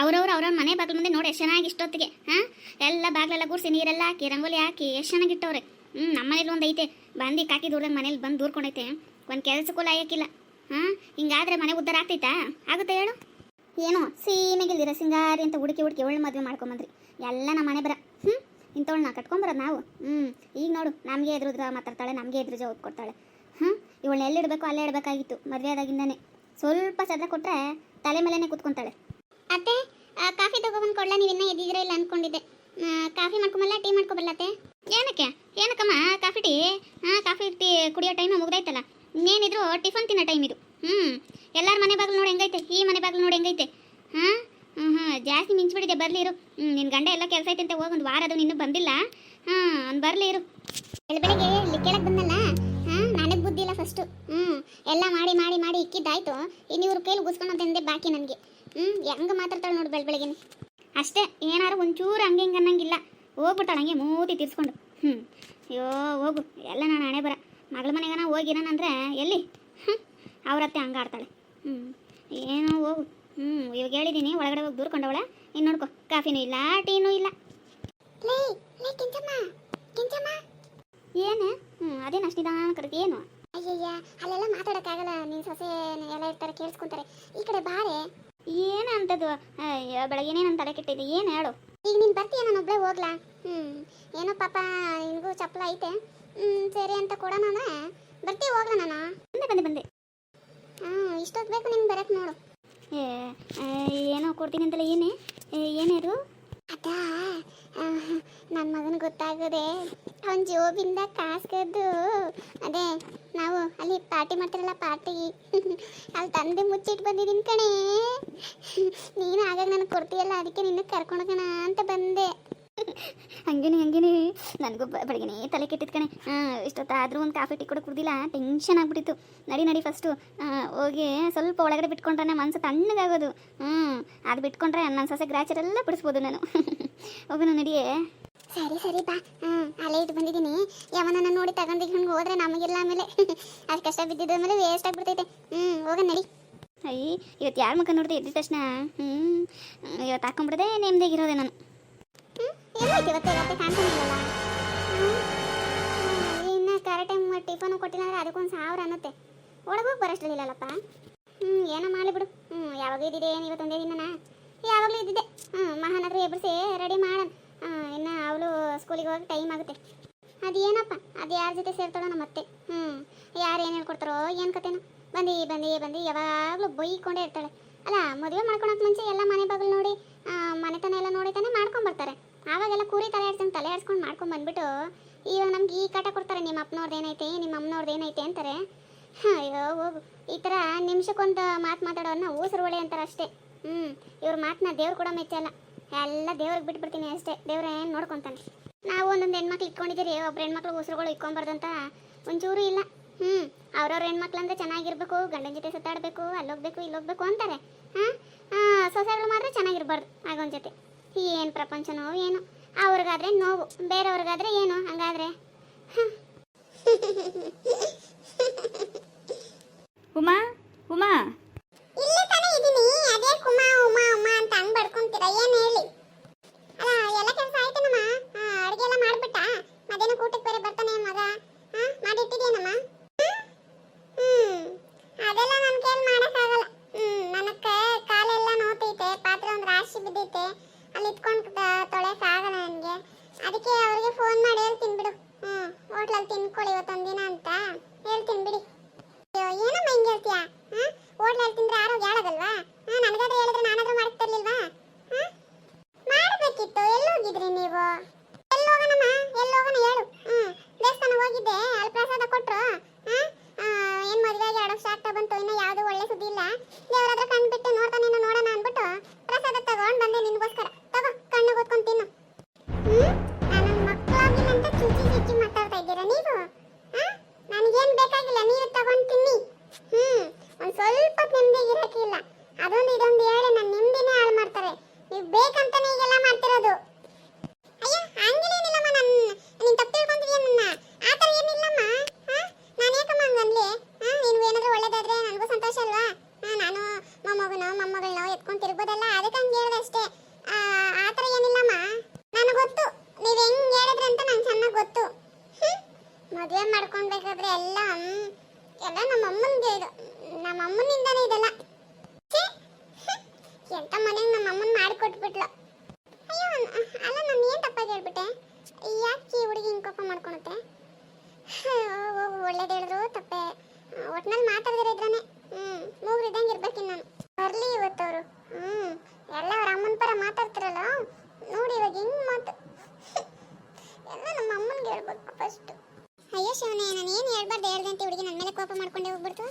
ಅವ್ರವ್ರು ಅವ್ರವ್ರ ಮನೆ ಬಾಗಿಲು ಮುಂದೆ ನೋಡಿ ಎಷ್ಟು ಚೆನ್ನಾಗಿ ಇಷ್ಟೊತ್ತಿಗೆ, ಹಾಂ? ಎಲ್ಲ ಬಾಗಿಲೆಲ್ಲ ಕೂರಿಸಿ ನೀರೆಲ್ಲ ಹಾಕಿ, ರಂಗೋಲಿ ಹಾಕಿ, ಎಷ್ಟು ಚೆನ್ನಾಗಿ ಇಟ್ಟವ್ರೆ. ಹ್ಞೂ ನಮ್ಮ ಮನೇಲಿ ಒಂದು ಐತೆ. ಬಂದು ಕಾಕಿ ದೂರದ ಮನೇಲಿ ಬಂದು ದೂರ್ಕೊಂಡೈತೆ. ಒಂದು ಕೆಲಸಕ್ಕೂ ಲಾಯಕ್ಕಿಲ್ಲ ಹಾಂ? ಹಿಂಗಾದ್ರೆ ಮನೆ ಉದ್ದಾರ ಆಗ್ತೈತಾ? ಆಗುತ್ತೆ ಹೇಳು. ಏನೋ, ಸೀಮೆಗಿಲ್ದಿರ ಸಿಂಗಾರಿ ಅಂತ ಹುಡುಕಿ ಹುಡುಕಿ ಒಳ್ಳೆ ಮದುವೆ ಮಾಡ್ಕೊಂಬಂದ್ರಿ. ಎಲ್ಲ ನಮ್ಮ ಮನೆ ಬರ. ಹ್ಞೂ ಇಂಥವಳನ್ನ ಕಟ್ಕೊಂಬರೋದು ನಾವು? ಹ್ಞೂ ಈಗ ನೋಡು, ನಮಗೆ ಎದುರುದ್ರ ಮಾತಾಡ್ತಾಳೆ, ನಮಗೆ ಎದುರು ಜವಾಬ್ ಕೊಡ್ತಾಳೆ. ಹ್ಞೂ ಇವಳನ್ನ ಎಲ್ಲಿಡಬೇಕು ಅಲ್ಲೇ ಇಡಬೇಕಾಗಿತ್ತು, ಮದುವೆ ಆದಾಗಿಂದನೇ. ಸ್ವಲ್ಪ ಸದ್ರ ಕೊಟ್ಟರೆ ತಲೆ ಮೇಲೆನೇ ಕೂತ್ಕೊಂತಾಳೆ. ಅತ್ತೆ ಕಾಫಿ ತಗೊಬಂದು ಕೊಡ್ಲ? ನೀವು ಇನ್ನೂ ಎದ್ದಿದ್ರೆ ಇಲ್ಲ ಅನ್ಕೊಂಡಿದ್ದೆ. ಕಾಫಿ ಮಾಡ್ಕೊಂಬಲ್ಲ ಟೀ ಮಾಡ್ಕೊಬಲ್ಲತ್ತೆ ಏನಕ್ಕೆ? ಏನಕ್ಕಮ್ಮ? Coffee tea? ಹಾಂ ಕಾಫಿ ಟೀ ಕುಡಿಯೋ ಟೈಮ್ ಮುಗ್ದೈತಲ್ಲ ಇನ್ನೇನಿದ್ರು ಟಿಫನ್ ತಿನ್ನೋ ಟೈಮ್ ಇದು. ಹ್ಞೂ ಎಲ್ಲರ ಮನೆ ಬಾಗಿಲು ನೋಡಿ ಹೆಂಗೈತೆ? ಈ ಮನೆ ಬಾಗಿಲು ನೋಡಿ ಹೆಂಗೈತೆ? ಹಾಂ? ಹ್ಞೂ ಹ್ಞೂ ಜಾಸ್ತಿ ಮಿಂಚ್ಬಿಟ್ಟಿದೆ ಬರಲಿ ಇರು. ಹ್ಞೂ ನಿನ್ನ ಗಂಡ ಎಲ್ಲ ಕೆಲಸ ಐತೆ ಅಂತ ಹೋಗಿ ಒಂದು ವಾರ ಅದು ಇನ್ನೂ ಬಂದಿಲ್ಲ. ಹಾಂ ಅವ್ನು ಬರಲಿ ಇರು. ಬೆಳಗ್ಗೆ ಇಲ್ಲಿ ಕೇಳಕ್ಕೆ ಬಂದಲ್ಲ? ಹಾಂ ನನಗೆ ಬುದ್ಧಿ ಇಲ್ಲ ಫಸ್ಟು ಹ್ಞೂ ಎಲ್ಲ ಮಾಡಿ ಮಾಡಿ ಮಾಡಿ ಇಕ್ಕಿದ್ದಾಯ್ತು. ಇನ್ನು ಕೈಲಿ ಕೈಲಿ ಅಂತಂದೆ ಬಾಕಿ ನನಗೆ. ಹ್ಞೂ ಹೆಂಗೆ ಮಾತಾಡ್ತಾಳೆ ನೋಡಿ ಬೆಳ್ ಬೆಳಗ್ಗೆನೆ. ಅಷ್ಟೇ ಏನಾರು ಒಂಚೂರು ಹಂಗೆ ಹಿಂಗೆ ಅನ್ನಂಗಿಲ್ಲ. ಹೋಗ್ಬಿಟ್ಟಾಳೆ ಹಂಗೆ ಮೂತಿ ತಿರ್ಸ್ಕೊಂಡು. ಹ್ಞೂ ಅಯ್ಯೋ ಹೋಗು ಎಲ್ಲ ನಾನು ಹಣೆ ಬರ. ಮಗಳ ಮನೆಗನ ಹೋಗಿರೋನಂದ್ರೆ ಎಲ್ಲಿ? ಹ್ಞೂ ಅವ್ರತ್ತೆ ಹಂಗೆ ಆಡ್ತಾಳೆ. ಹ್ಞೂ ಏನೋ ಹೋಗು. ಹ್ಞೂ ಇವಾಗ ಹೇಳಿದ್ದೀನಿ ಒಳಗಡೆ ಹೋಗಿ ದೂರ್ಕೊಂಡವಳೆ ಇನ್ನು ನೋಡ್ಕೊ ಕಾಫಿನೂ ಇಲ್ಲ ಟೀನೂ ಇಲ್ಲ. ಏನು? ಹ್ಞೂ ಅದೇನು ಅಷ್ಟು ನಿಧಾನ ಕರೆದು ಏನು? ಅಯ್ಯಯ್ಯ ಅಲ್ಲೆಲ್ಲ ಮಾತಾಡೋಕ್ಕಾಗಲ್ಲ. ನಿನ್ನ ಸೊಸೆ ಎಲ್ಲ ಇರ್ತಾರೆ ಕೇಳಿಸ್ಕೊಂತಾರೆ. ಈ ಕಡೆ ಬಾರೆ. ಏನು ಅಂತದ್ದು? ಅಯ್ಯೋ ಬೆಳಗ್ಗೆನೇ ನನ್ನ ತಲೆ ಕೆಟ್ಟಿದ್ದೆ ಏನು ಹೇಳು? ಈಗ ನೀನು ಬರ್ತೀಯ? ನಾನು ಒಬ್ಬಳೇ ಹೋಗ್ಲಾ? ಹ್ಞೂ ಏನೋ ಪಾಪ ನಿನಗೂ ಚಪ್ಪಲ ಐತೆ. ಹ್ಞೂ ಸರಿ ಅಂತ ಕೊಡೋಣ ಅಂದ್ರೆ ಬರ್ತೀವಿ ಹೋಗ್ಲಾ ನಾನು? ಬಂದೆ ಬಂದೆ ಬಂದೆ. ಹಾಂ ಇಷ್ಟೊತ್ತು ಬೇಕು ನಿಮ್ಗೆ ಬರಕ್ಕೆ ನೋಡು. ಏನೋ ಕೊಡ್ತೀನಿ ಅಂತಲ್ಲ ಏನೇ? ಏನೇರು ಅದ? ನನ್ನ ಮಗನ ಗೊತ್ತಾಗದೆ ಅವನ ಜೋಬಿಂದ ಕಾಸ್ಕದ್ದು. ಅದೇ ನಾವು ಅಲ್ಲಿ ಪಾರ್ಟಿ ಮಾಡ್ತಾರಲ್ಲ ಪಾರ್ಟಿ. ಅಲ್ಲಿ ತಂದೆ ಮುಚ್ಚಿಟ್ಟು ಬಂದಿದ್ದೀನಿ ಕಣೆ. ನೀನು ಆಗಾಗ ನನಗೆ ಕೊಡ್ತೀಯಲ್ಲ ಅದಕ್ಕೆ ನಿನ್ನ ಕರ್ಕೊಂಡೋಗೋಣ ಅಂತ ಬಂದೆ. ಹಂಗೇನೆ ಹಂಗೇನೆ. ನನಗೂ ಬೆಳಗ್ಗೆ ತಲೆ ಕೆಟ್ಟಿದ್ ಕಣೆ. ಇಷ್ಟೊತ್ತಾದರೂ ಒಂದು ಕಾಫಿ ಟೀ ಕೂಡ ಕುಡ್ದಿಲ್ಲ ಟೆನ್ಷನ್ ಆಗ್ಬಿಟ್ಟಿತ್ತು. ನಡಿ ನಡಿ ಫಸ್ಟು. ಹೋಗಿ ಸ್ವಲ್ಪ ಒಳಗಡೆ ಬಿಟ್ಕೊಂಡ್ರೆ ಮನಸ್ಸು ತಣ್ಣಗಾಗೋದು. ಹ್ಞೂ ಅದು ಬಿಟ್ಕೊಂಡ್ರೆ ನನ್ನ ಸೊಸೆ ಗ್ರಾಚರ್ ಎಲ್ಲ ಬಿಡಿಸ್ಬೋದು ನಾನು. ಹೋಗೋಣ ನಡಿಯೇ. ಸರಿ ಸರಿ ಬಾ. ಅಲ್ಲೇ ಇಟ್ಟು ಬಂದಿದ್ದೀನಿ. ಯಾವನನ್ನ ನೋಡಿ ತಗೊಂಡಿಕೊಂಡು ಹೋದ್ರೆ ನಮಗಿಲ್ಲ ಆಮೇಲೆ ಅದು ಕಷ್ಟ ಬಿದ್ದಿದ್ದ ಮೇಲೆ ವೇಸ್ಟ್ ಆಗ್ಬಿಡ್ತೈತೆ. ಹ್ಞೂ ಹೋಗ ನಡಿ. ಅಯ್ಯ ಇವತ್ತು ಯಾರ ಮುಖ ನೋಡಿದೆ ಎದ್ದ ತಕ್ಷಣ? ಹ್ಞೂ ಇವತ್ತು ಹಾಕೊಂಡ್ಬಿಡದೆ ನೆಮ್ಮದಿಗಿರೋದೆ ನಾನು. ಎಲ್ಲೈತೆ ಇವತ್ತು ಇವತ್ತೆ ಕಾಣ್ತಾನಿಲ್ಲಲ್ಲ ಇನ್ನು ಕರೆಕ್ಟ್ ಟೈಮ್ ಟಿಫನ್ ಕೊಟ್ಟಿಲ್ಲ ಅಂದ್ರೆ ಅದಕ್ಕೊಂದು ಸಾವಿರ ಅನ್ನತ್ತೆ. ಒಳಗೋಗಿ ಬರೋಷ್ಟಿಲ್ಲಲ್ಲಪ್ಪ ಹ್ಞೂ ಏನೋ ಮಾಡಲಿ ಬಿಡು. ಹ್ಞೂ ಯಾವಾಗ ಇದ್ದಿದೆ ಏನು ಇವತ್ತೊಂದೇ ದಿನನ? ಯಾವಾಗಲೂ ಇದ್ದಿದ್ದೆ. ಹ್ಞೂ ಮಹಾನಗರ ಹತ್ರ ಎಬ್ಬರಿಸಿ ರೆಡಿ ಮಾಡೋಣ ಇನ್ನು ಅವಳು ಸ್ಕೂಲಿಗೆ ಹೋಗಿ ಟೈಮ್ ಆಗುತ್ತೆ. ಅದು ಏನಪ್ಪ? ಅದು ಯಾರ ಜೊತೆ ಸೇರ್ತಾಳೋ ನಮ್ಮ ಅತ್ತೆ. ಹ್ಞೂ ಯಾರು ಏನು ಹೇಳ್ಕೊಡ್ತಾರೋ ಏನು ಕತೆನೋ. ಬಂದು ಬಂದು ಬಂದು, ಯಾವಾಗಲೂ ಬೈಕೊಂಡೇ ಇರ್ತಾಳೆ. ಅಲ್ಲ, ಮದುವೆ ಮಾಡ್ಕೊಳಕ್ಕೆ ಮುಂಚೆ ಎಲ್ಲ ಮನೆ ಬಾಗಿಲು ನೋಡಿ ಮನೆತನ ಎಲ್ಲ ನೋಡಿ ತಾನೇ ಮಾಡ್ಕೊಂಬರ್ತಾರೆ ಆವಾಗೆಲ್ಲ ಕೂರಿ ತಲೆ ಆಡ್ಸ್ಕೊಂಡು ತಲೆ ಆಡ್ಸ್ಕೊಂಡು ಮಾಡ್ಕೊಂಡು ಬಂದ್ಬಿಟ್ಟು ಇವಾಗ ನಮ್ಗೆ ಈ ಕಾಟ ಕೊಡ್ತಾರೆ, ನಿಮ್ಮ ಅಪ್ಪನವ್ರದ್ದು ಏನೈತೆ, ನಿಮ್ಮ ಅಮ್ಮನವ್ರದ್ದು ಏನೈತೆ ಅಂತಾರೆ. ಅಯ್ಯೋ, ಹೋಗು. ಈ ಥರ ನಿಮಿಷಕ್ಕೊಂದು ಮಾತು ಮಾತಾಡೋಣ ಊಸರು ಒಳ್ಳೆ ಅಂತಾರೆ ಅಷ್ಟೇ. ಹ್ಞೂ ಇವ್ರ ಮಾತನ್ನ ದೇವ್ರು ಕೂಡ ಮೆಚ್ಚಲ್ಲ. ಎಲ್ಲ ದೇವ್ರಿಗೆ ಬಿಟ್ಬಿಡ್ತೀನಿ ಅಷ್ಟೇ. ದೇವ್ರ ಏನು ನೋಡ್ಕೊತಾನೆ. ನಾವು ಒಂದೊಂದು ಹೆಣ್ಮಕ್ಳು ಇಟ್ಕೊಂಡಿದ್ದೀರಿ ಒಬ್ರು ಹೆಣ್ಮಕ್ಳು ಉಸಿರುಗಳು ಇಟ್ಕೊಂಬಾರ್ದಂತ ಒಂಚೂರು ಇಲ್ಲ. ಹ್ಞೂ ಅವ್ರವ್ರ ಹೆಣ್ಮಕ್ಳು ಅಂದ್ರೆ ಚೆನ್ನಾಗಿರ್ಬೇಕು ಗಂಡನ ಜೊತೆ ಸುತ್ತಾಡಬೇಕು ಅಲ್ಲೋಗ್ಬೇಕು ಇಲ್ಲೋಗ್ಬೇಕು ಅಂತಾರೆ. ಹಾಂ ಸೊಸೆಗಳು ಮಾತ್ರ ಚೆನ್ನಾಗಿರ್ಬಾರ್ದು ಆಗೋನ್ ಜೊತೆ. ಏನು ಪ್ರಪಂಚನೋ ಏನು. ಅವ್ರಿಗಾದ್ರೆ ನೋವು ಬೇರೆಯವ್ರಿಗಾದ್ರೆ ಏನು ಹಂಗಾದ್ರೆ? ಉಮಾ ಉಮಾ. ಇಲ್ಲೇ ತಾನೇ ಇದೀನಿ. ಅದೇ ಕುಮಾ ಉಮಾ ಉಮಾ ಅಂತ ಹಂಗ್ ಬಡ್ಕೊಂತೀರಾ ಏನ್ ಇವತ್ತೊಂದಿನ ಅಂತ. ಹೇಳ್ತೀನಿ ಬಿಡಿ. ಏನಮ್ಮ ಹಿಂಗೆ ಹೇಳ್ತೀಯಾ? ಹಾಂ ಹೋಟ್ಲಲ್ಲಿ ತಿಂದ್ರೆ ಆರೋಗ್ಯ ಹಾಳಾಗಲ್ವಾ? ಹಾಂ ನನಗಾದ್ರೂ ಹೇಳಿದ್ರೆ ನಾನಾದ್ರೂ ಮಾಡ್ತಿರ್ಲಿಲ್ವಾ ಹಾಂ ಮಾಡಬೇಕಿತ್ತು ಎಲ್ಲೋಗಿದ್ರಿ ಮಾಡಿಕೊಟ್ಬಿಟ್ಲು. ಅಯ್ಯೋ, ಅಲ್ಲ ನಾನು ಏನು ತಪ್ಪಾಗಿ ಹೇಳ್ಬಿಟ್ಟೆ? ಯಾಕೆ ಹುಡುಗಿ ಹಿಂಗೆ ಕೋಪ ಮಾಡ್ಕೊಳುತ್ತೆ? ಒಳ್ಳೇದು ಹೇಳಿದ್ರು, ತಪ್ಪೆ. ಒಟ್ನಲ್ಲಿ ಮಾತಾಡಿದ್ರೆ ಇದ್ರಾನೆ. ಹ್ಮ್ ಇದ್ದಂಗೆ ಇರ್ಬೇಕಿನ್ ನಾನು. ಬರಲಿ ಇವತ್ತವರು ಹ್ಞೂ ಎಲ್ಲ ಅವ್ರ ಅಮ್ಮನ ಪರ ಮಾತಾಡ್ತಿರಲ್ಲ? ನೋಡಿ ಇವಾಗ ಹೆಂಗ್ ಮಾತು. ಎಲ್ಲ ನಮ್ಮ ಅಮ್ಮನಿಗೆ ಹೇಳ್ಬೇಕು ಫಸ್ಟು ಅಯ್ಯೋ, ಶಿವನೇ, ನಾನು ಏನು ಹೇಳ್ಬಾರ್ದು ಹೇಳ್ದೆ ಅಂತ ಹುಡುಗಿ ನನ್ನ ಮೇಲೆ ಕೋಪ ಮಾಡ್ಕೊಂಡೆ ಹೋಗ್ಬಿಡ್ತು.